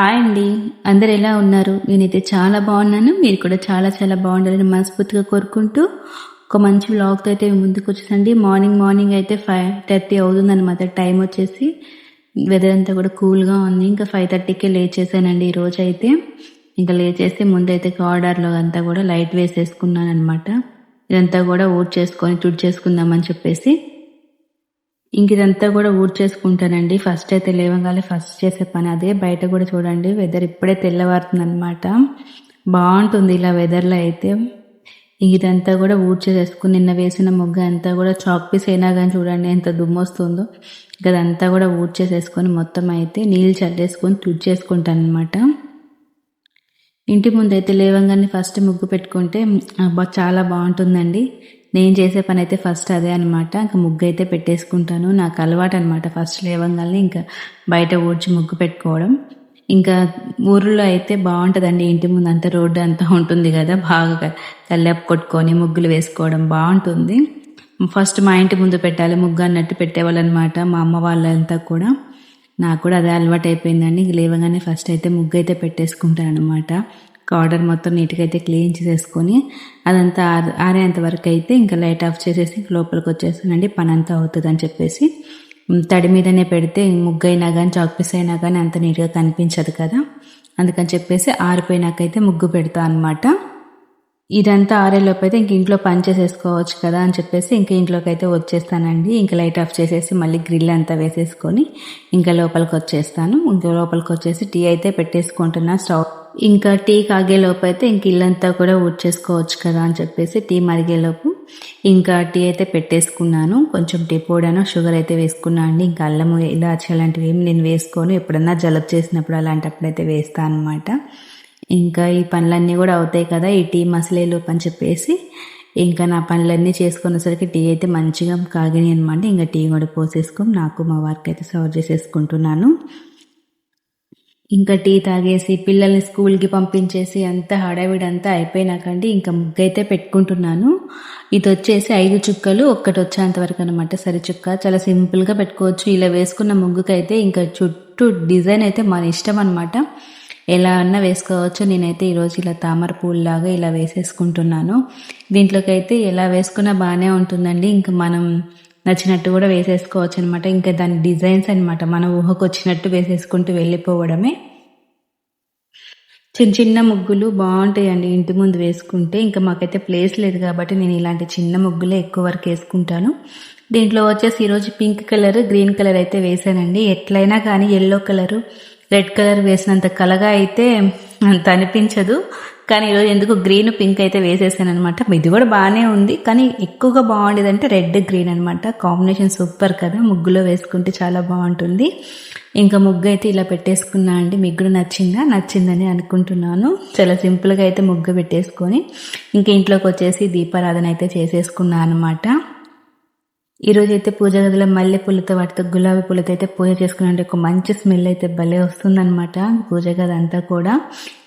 Hi అండి. అందరు ఎలా ఉన్నారు? నేనైతే చాలా బాగున్నాను. మీరు కూడా చాలా చాలా బాగుండాలని మనస్ఫూర్తిగా కోరుకుంటూ ఒక మంచి వ్లాగ్తో అయితే ముందుకు వచ్చేసండి. మార్నింగ్ మార్నింగ్ అయితే ఫైవ్ థర్టీ అవుతుంది అనమాట టైం వచ్చేసి వెదర్ అంతా కూడా కూల్గా ఉంది. ఇంకా ఫైవ్ థర్టీకే లేచేసానండి ఈ రోజు అయితే ఇంకా లేచేసి ముందైతే కార్డర్లో అంతా కూడా లైట్ వేసేసుకున్నాను అనమాట ఇదంతా కూడా ఓట్ చేసుకొని తుడి చేసుకుందామని చెప్పేసి ఇంక ఇదంతా కూడా ఊడ్చేసుకుంటానండి. ఫస్ట్ అయితే లేవగానే ఫస్ట్ చేసే పని అదే. బయట కూడా చూడండి వెదర్ ఇప్పుడే తెల్లవారుతుంది అనమాట బాగుంటుంది ఇలా వెదర్లో అయితే. ఇదంతా కూడా ఊడ్చేసేసుకుని నిన్న వేసిన ముగ్గ అంతా కూడా చాక్ పీస్ అయినా కానీ చూడండి ఎంత దుమ్ము వస్తుందో అదంతా కూడా ఊడ్చేసేసుకొని మొత్తం అయితే నీళ్ళు చల్లేసుకొని తుడిచేసుకుంటాను అనమాట ఇంటి ముందు అయితే లేవంగానే ఫస్ట్ ముగ్గు పెట్టుకుంటే అబ్బా చాలా బాగుంటుందండి. నేను చేసే పని అయితే ఫస్ట్ అదే అనమాట ఇంకా ముగ్గు అయితే పెట్టేసుకుంటాను. నాకు అలవాటు అనమాట ఫస్ట్ లేవంగానే ఇంకా బయట ఊడ్చి ముగ్గు పెట్టుకోవడం. ఇంకా ఊర్లో అయితే బాగుంటుందండి. ఇంటి ముందు అంతా రోడ్డు అంతా ఉంటుంది కదా బాగా కల్లెప్ కొట్టుకొని ముగ్గులు వేసుకోవడం బాగుంటుంది. ఫస్ట్ మా ఇంటి ముందు పెట్టాలి ముగ్గు అన్నట్టు పెట్టేవాళ్ళు అనమాట మా అమ్మ వాళ్ళంతా కూడా. నాకు కూడా అదే అలవాటు అయిపోయిందండి లేవగానే ఫస్ట్ అయితే ముగ్గు అయితే పెట్టేసుకుంటాను అనమాట కార్డర్ మొత్తం నీట్గా అయితే క్లీన్ చేసేసుకొని అదంతా ఆరేంత వరకు అయితే ఇంకా లైట్ ఆఫ్ చేసేసి లోపలికి వచ్చేసానండి పని అంతా అవుతుంది అని చెప్పేసి తడి మీదనే పెడితే ముగ్గు అయినా కానీ చాక్ పీస్ అయినా కానీ అంత నీట్గా కనిపించదు కదా. అందుకని చెప్పేసి ఆరిపోయినాకైతే ముగ్గు పెడతా అనమాట ఇదంతా ఆరేలోపు అయితే ఇంక ఇంట్లో పని చేసేసుకోవచ్చు కదా అని చెప్పేసి ఇంకా ఇంట్లోకి అయితే వచ్చేస్తానండి. ఇంకా లైట్ ఆఫ్ చేసేసి మళ్ళీ గ్రిల్ అంతా వేసేసుకొని ఇంకా లోపలికి వచ్చేస్తాను. ఇంకా లోపలికి వచ్చేసి టీ అయితే పెట్టేసుకుంటున్నా స్టవ్ ఇంకా టీ కాగేలోపు అయితే ఇంక ఇల్లంతా కూడా ఊడ్చేసుకోవచ్చు కదా అని చెప్పేసి టీ మరిగేలోపు ఇంకా టీ అయితే పెట్టేసుకున్నాను. కొంచెం టీ పౌడర్ షుగర్ అయితే వేసుకున్నాను అండి. ఇంకా అల్లము ఇలాచి అలాంటివి ఏమి నేను వేసుకోను. ఎప్పుడన్నా జలబ్ చేసినప్పుడు అలాంటప్పుడు అయితే వేస్తాను అనమాట ఇంకా ఈ పనులన్నీ కూడా అవుతాయి కదా ఈ టీ మసలేలోపు అని చెప్పేసి ఇంకా నా పనులన్నీ చేసుకునేసరికి టీ అయితే మంచిగా కాగినాయి అనమాట ఇంకా టీ కూడా పోసేసుకొని నాకు మా వారికి అయితే సర్వ్ చేసేసుకుంటున్నాను. ఇంకా టీ తాగేసి పిల్లల్ని స్కూల్కి పంపించేసి అంతా హడావిడంతా అయిపోయినాకండి. ఇంకా ముగ్గైతే పెట్టుకుంటున్నాను. ఇది వచ్చేసి ఐదు చుక్కలు ఒక్కటి వచ్చేంత వరకు అనమాట సరి చుక్క చాలా సింపుల్గా పెట్టుకోవచ్చు. ఇలా వేసుకున్న ముగ్గుకైతే ఇంకా చుట్టూ డిజైన్ అయితే మన ఇష్టం అనమాట ఎలా అన్నా వేసుకోవచ్చు. నేనైతే ఈరోజు ఇలా తామర పూల్లాగా ఇలా వేసేసుకుంటున్నాను. దీంట్లోకి అయితే ఎలా వేసుకున్నా బాగానే ఉంటుందండి. ఇంకా మనం నచ్చినట్టు కూడా వేసేసుకోవచ్చు అనమాట ఇంకా దాని డిజైన్స్ అనమాట మన ఊహకు వచ్చినట్టు వేసేసుకుంటూ వెళ్ళిపోవడమే. చిన్న చిన్న ముగ్గులు బాగుంటాయండి. ఇంటి ముందు వేసుకుంటే ఇంకా మాకైతే ప్లేస్ లేదు కాబట్టి నేను ఇలాంటి చిన్న ముగ్గులే ఎక్కువ వరకు వేసుకుంటాను. దీంట్లో వచ్చేసి ఈరోజు పింక్ కలర్ గ్రీన్ కలర్ అయితే వేసానండి. ఎట్లయినా కానీ ఎల్లో కలరు రెడ్ కలర్ వేసినంత కలగా అయితే అంత అనిపించదు. కానీ ఈరోజు ఎందుకు గ్రీన్ పింక్ అయితే వేసేసాను అనమాట ఇది కూడా బాగానే ఉంది. కానీ ఎక్కువగా బాగుండేది అంటే రెడ్ గ్రీన్ అనమాట కాంబినేషన్ సూపర్ కదా. ముగ్గులో వేసుకుంటే చాలా బాగుంటుంది. ఇంకా ముగ్గు అయితే ఇలా పెట్టేసుకున్నా అండి. మీకు కూడా నచ్చిందా? నచ్చిందని అనుకుంటున్నాను. చాలా సింపుల్గా అయితే ముగ్గు పెట్టేసుకొని ఇంకా ఇంట్లోకి వచ్చేసి దీపారాధన అయితే చేసేసుకున్నాను అనమాట ఈరోజు అయితే పూజ గదిలో మల్లె పూలతో వాటితో గులాబీ పూలతో అయితే పూజ చేసుకున్నట్టు ఒక మంచి స్మెల్ అయితే భలే వస్తుందన్నమాట పూజ గది అంతా కూడా.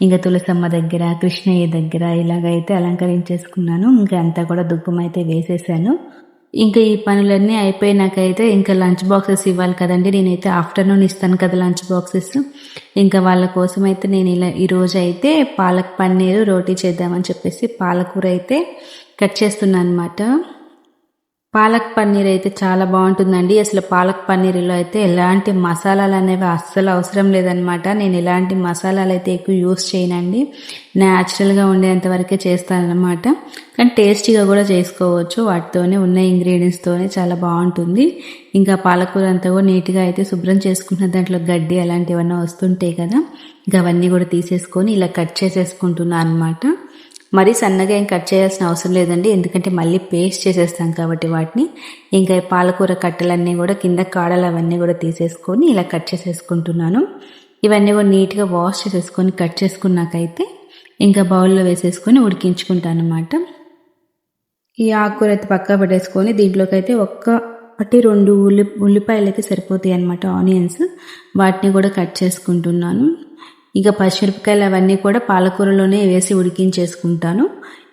ఇంకా తులసమ్మ దగ్గర కృష్ణయ్య దగ్గర ఇలాగైతే అలంకరించేసుకున్నాను. ఇంకా అంతా కూడా దుఃఖం అయితే వేసేసాను. ఇంకా ఈ పనులన్నీ అయిపోయినాకైతే ఇంకా లంచ్ బాక్సెస్ ఇవ్వాలి కదండి. నేనైతే ఆఫ్టర్నూన్ ఇస్తాను కదా లంచ్ బాక్సెస్. ఇంకా వాళ్ళ కోసం అయితే నేను ఇలా ఈరోజు అయితే పాలక్ పన్నీరు రోటీ చేద్దామని చెప్పేసి పాలకూర అయితే కట్ చేస్తున్నాను అనమాట పాలక్ పన్నీర్ అయితే చాలా బాగుంటుందండి. అసలు పాలక్ పన్నీర్లో అయితే ఎలాంటి మసాలాలు అనేవి అస్సలు అవసరం లేదనమాట నేను ఎలాంటి మసాలాలు అయితే ఎక్కువ యూస్ చేయనండి. న్యాచురల్గా ఉండేంత వరకే చేస్తానమాట కానీ టేస్టీగా కూడా చేసుకోవచ్చు. వాటితోనే ఉన్న ఇంగ్రీడియంట్స్తోనే చాలా బాగుంటుంది. ఇంకా పాలకూర అంతా కూడా నీట్గా అయితే శుభ్రం చేసుకుంటున్న దాంట్లో గడ్డి అలాంటివన్నీ వస్తుంటాయి కదా. ఇంకా అవన్నీ కూడా తీసేసుకొని ఇలా కట్ చేసేసుకుంటున్నాను అనమాట మరీ సన్నగా ఏం కట్ చేయాల్సిన అవసరం లేదండి. ఎందుకంటే మళ్ళీ పేస్ట్ చేసేస్తాం కాబట్టి వాటిని. ఇంకా పాలకూర కట్టలన్నీ కూడా కింద కాడలు అవన్నీ కూడా తీసేసుకొని ఇలా కట్ చేసేసుకుంటున్నాను. ఇవన్నీ కూడా నీట్గా వాష్ చేసేసుకొని కట్ చేసుకున్నాకైతే ఇంకా బౌల్లో వేసేసుకొని ఉడికించుకుంటాను అనమాట ఈ ఆకుకూర అయితే పక్కా పెట్టేసుకొని దీంట్లోకి అయితే ఒక్క ఒకటి రెండు ఉల్లి ఉల్లిపాయలు అయితే సరిపోతాయి అనమాట ఆనియన్స్. వాటిని కూడా కట్ చేసుకుంటున్నాను. ఇక పచ్చిమిరపకాయలు అవన్నీ కూడా పాలకూరలోనే వేసి ఉడికించేసుకుంటాను.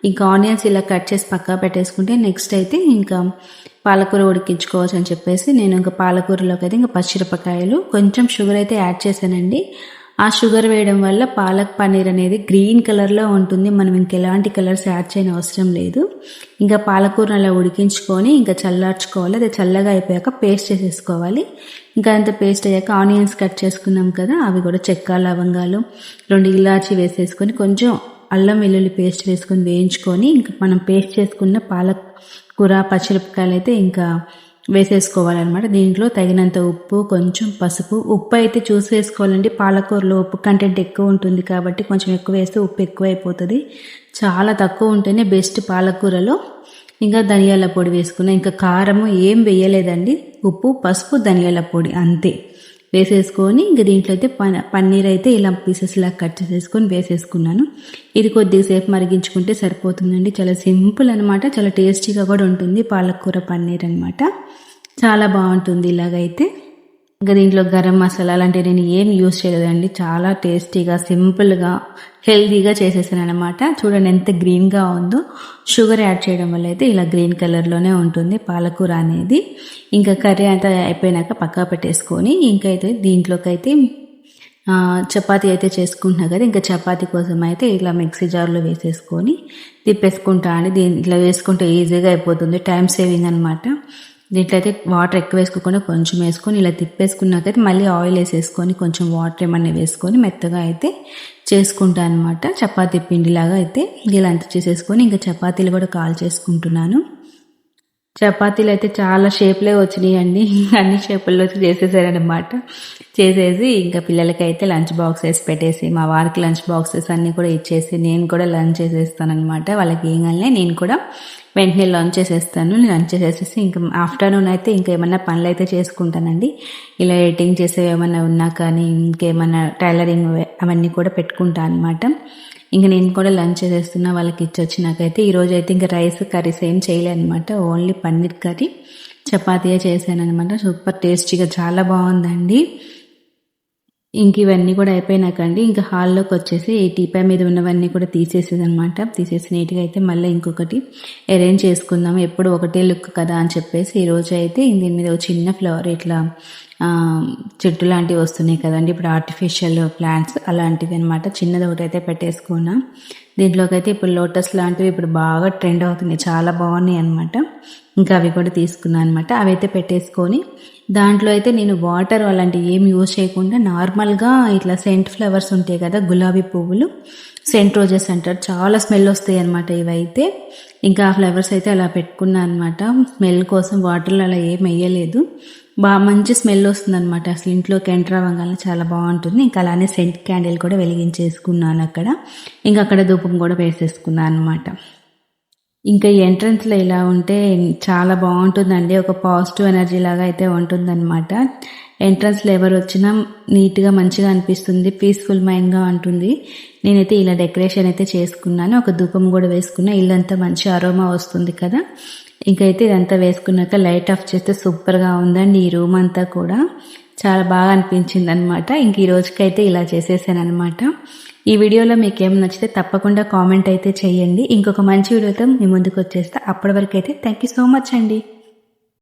ఇంకా ఆనియన్స్ ఇలా కట్ చేసి పక్కా పెట్టేసుకుంటే నెక్స్ట్ అయితే ఇంకా పాలకూర ఉడికించుకోవచ్చు అని చెప్పేసి నేను ఇంకా పాలకూరలోకి అయితే ఇంకా పచ్చిమిరపకాయలు కొంచెం షుగర్ అయితే యాడ్ చేశానండి. ఆ షుగర్ వేయడం వల్ల పాలక్ పన్నీర్ అనేది గ్రీన్ కలర్లో ఉంటుంది. మనం ఇంకెలాంటి కలర్స్ యాడ్ చేయని అవసరం లేదు. ఇంకా పాలకూరను అలా ఉడికించుకొని ఇంకా చల్లార్చుకోవాలి. అది చల్లగా అయిపోయాక పేస్ట్ చేసేసుకోవాలి. ఇంకా అంత పేస్ట్ అయ్యాక ఆనియన్స్ కట్ చేసుకున్నాం కదా అవి కూడా చెక్క లవంగాలు రెండు ఇలాచి వేసేసుకొని కొంచెం అల్లం వెల్లుల్లి పేస్ట్ వేసుకొని వేయించుకొని ఇంకా మనం పేస్ట్ చేసుకున్న పాలకూర కూర పచ్చిమిరపకాయలు అయితే ఇంకా వేసేసుకోవాలన్నమాట. దీంట్లో తగినంత ఉప్పు కొంచెం పసుపు. ఉప్పు అయితే చూసి వేసుకోవాలండి. పాలకూరలో ఉప్పు కంటెంట్ ఎక్కువ ఉంటుంది కాబట్టి కొంచెం ఎక్కువ వేస్తే ఉప్పు ఎక్కువ అయిపోతుంది చాలా తక్కువ ఉంటేనే బెస్ట్ పాలకూరలో. ఇంకా ధనియాల పొడి వేసుకున్నా. ఇంకా కారము ఏం వేయలేదండి. ఉప్పు పసుపు ధనియాల పొడి అంతే. వేసేసుకొని ఇంక దీంట్లో అయితే పన్నీర్ అయితే ఇలా పీసెస్ లాగా కట్ చేసేసుకొని వేసేసుకున్నాను. ఇది కొద్దిసేపు మరిగించుకుంటే సరిపోతుందండి. చాలా సింపుల్ అనమాట చాలా టేస్టీగా కూడా ఉంటుంది పాలకూర పన్నీర్ అనమాట చాలా బాగుంటుంది ఇలాగైతే. ఇంకా దీంట్లో గరం మసాలా అలాంటివి నేను ఏం యూస్ చేయలేదండి. చాలా టేస్టీగా సింపుల్గా హెల్తీగా చేసేసాను అనమాట చూడండి ఎంత గ్రీన్గా ఉందో. షుగర్ యాడ్ చేయడం వల్ల అయితే ఇలా గ్రీన్ కలర్లోనే ఉంటుంది పాలకూర అనేది. ఇంకా కర్రీ అంతా అయిపోయినాక పక్కా పెట్టేసుకొని ఇంకైతే దీంట్లోకి అయితే చపాతి అయితే చేసుకుంటున్నా కదా. ఇంకా చపాతి కోసం అయితే ఇలా మిక్సీ జార్లో వేసేసుకొని తిప్పేసుకుంటా అండి. దీని ఇట్లా వేసుకుంటే ఈజీగా అయిపోతుంది. టైం సేవింగ్ అనమాట దీంట్లో అయితే వాటర్ ఎక్కువ వేసుకోకుండా కొంచెం వేసుకొని ఇలా తిప్పేసుకున్నాకైతే మళ్ళీ ఆయిల్ వేసేసుకొని కొంచెం వాటర్ ఏమన్నా వేసుకొని మెత్తగా అయితే చేసుకుంటాను అనమాట చపాతీ పిండిలాగా అయితే ఇలా అంత చేసేసుకొని ఇంకా చపాతీలు కూడా కాల్ చేసుకుంటున్నాను. చపాతీలు అయితే చాలా షేప్లే వచ్చినాయండి అన్ని షేపుల్లో చేసేసారనమాట చేసేసి ఇంకా పిల్లలకి అయితే లంచ్ బాక్స్ వేసి పెట్టేసి మా వారికి లంచ్ బాక్సెస్ అన్నీ కూడా ఇచ్చేసి నేను కూడా లంచ్ చేసేస్తాను అనమాట వాళ్ళకి ఏం నేను కూడా వెంటనే లంచ్ చేసేస్తాను. లంచ్ చేసేసి ఇంకా ఆఫ్టర్నూన్ అయితే ఇంకా ఏమన్నా పనులు అయితే చేసుకుంటానండి. ఇలా ఎడిటింగ్ చేసే ఏమన్నా ఉన్నా కానీ ఇంకేమన్నా టైలరింగ్ అవన్నీ కూడా పెట్టుకుంటాను అనమాట ఇంకా నేను కూడా లంచ్ చేసేస్తున్నా వాళ్ళకి ఇచ్చి వచ్చినాకైతే ఈరోజు అయితే ఇంకా రైస్ కర్రీస్ ఏం చేయలే అనమాట ఓన్లీ పన్నీర్ కర్రీ. చపాతీయే చేశాను అనమాట సూపర్ టేస్టీగా చాలా బాగుందండి. ఇంక ఇవన్నీ కూడా అయిపోయినాకండి. ఇంకా హాల్లోకి వచ్చేసి ఈ టీపై మీద ఉన్నవన్నీ కూడా తీసేసేది అనమాట తీసేసి నీట్గా అయితే మళ్ళీ ఇంకొకటి అరేంజ్ చేసుకుందాం. ఎప్పుడు ఒకటే లుక్ కదా అని చెప్పేసి ఈరోజు అయితే దీని మీద ఒక చిన్న ఫ్లవర్ ఇట్లా చెట్టు లాంటివి వస్తున్నాయి కదండి. ఇప్పుడు ఆర్టిఫిషియల్ ప్లాంట్స్ అలాంటివి అనమాట చిన్నది ఒకటి అయితే పెట్టేసుకున్నాం. దీంట్లోకి అయితే ఇప్పుడు లోటస్ లాంటివి ఇప్పుడు బాగా ట్రెండ్ అవుతున్నాయి. చాలా బాగున్నాయి అనమాట ఇంకా అవి కూడా తీసుకున్నాను అనమాట అవి అయితే పెట్టేసుకొని దాంట్లో అయితే నేను వాటర్ అలాంటివి ఏం యూజ్ చేయకుండా నార్మల్గా ఇట్లా సెంట్ ఫ్లవర్స్ ఉంటాయి కదా గులాబీ పువ్వులు సెంట్ రోజెస్ అంటారు. చాలా స్మెల్ వస్తాయి అనమాట ఇవైతే. ఇంకా ఆ ఫ్లవర్స్ అయితే అలా పెట్టుకున్నాను అనమాట స్మెల్ కోసం వాటర్లో అలా ఏం వేయలేదు. బాగా మంచి స్మెల్ వస్తుంది అనమాట అసలు ఇంట్లోకి ఎంటర్ అవ్వగానే చాలా బాగుంటుంది. ఇంకా అలానే సెంట్ క్యాండిల్ కూడా వెలిగించేసుకున్నాను అక్కడ. ఇంకా అక్కడ ధూపం కూడా వేసేసుకున్నాను అనమాట ఇంకా ఎంట్రన్స్లో ఇలా ఉంటే చాలా బాగుంటుందండి. ఒక పాజిటివ్ ఎనర్జీ లాగా అయితే ఉంటుందన్నమాట. ఎంట్రన్స్లో ఎవరు వచ్చినా నీట్గా మంచిగా అనిపిస్తుంది. పీస్ఫుల్ మైండ్గా ఉంటుంది. నేనైతే ఇలా డెకరేషన్ అయితే చేసుకున్నాను. ఒక ధూపం కూడా వేసుకున్నా. ఇల్లంతా మంచి అరోమా వస్తుంది కదా. ఇంకైతే ఇదంతా వేసుకున్నాక లైట్ ఆఫ్ చేస్తే సూపర్గా ఉందండి ఈ రూమ్ అంతా కూడా. చాలా బాగా అనిపించింది అనమాట ఇంక ఈ రోజుకైతే ఇలా చేసేసాను అనమాట ఈ వీడియోలో మీకు ఏం నచ్చితే తప్పకుండా కామెంట్ అయితే చేయండి. ఇంకొక మంచి వీడియోతో మీ ముందుకు వచ్చేస్తా అప్పటి వరకు అయితే థ్యాంక్ యూ సో మచ్ అండి.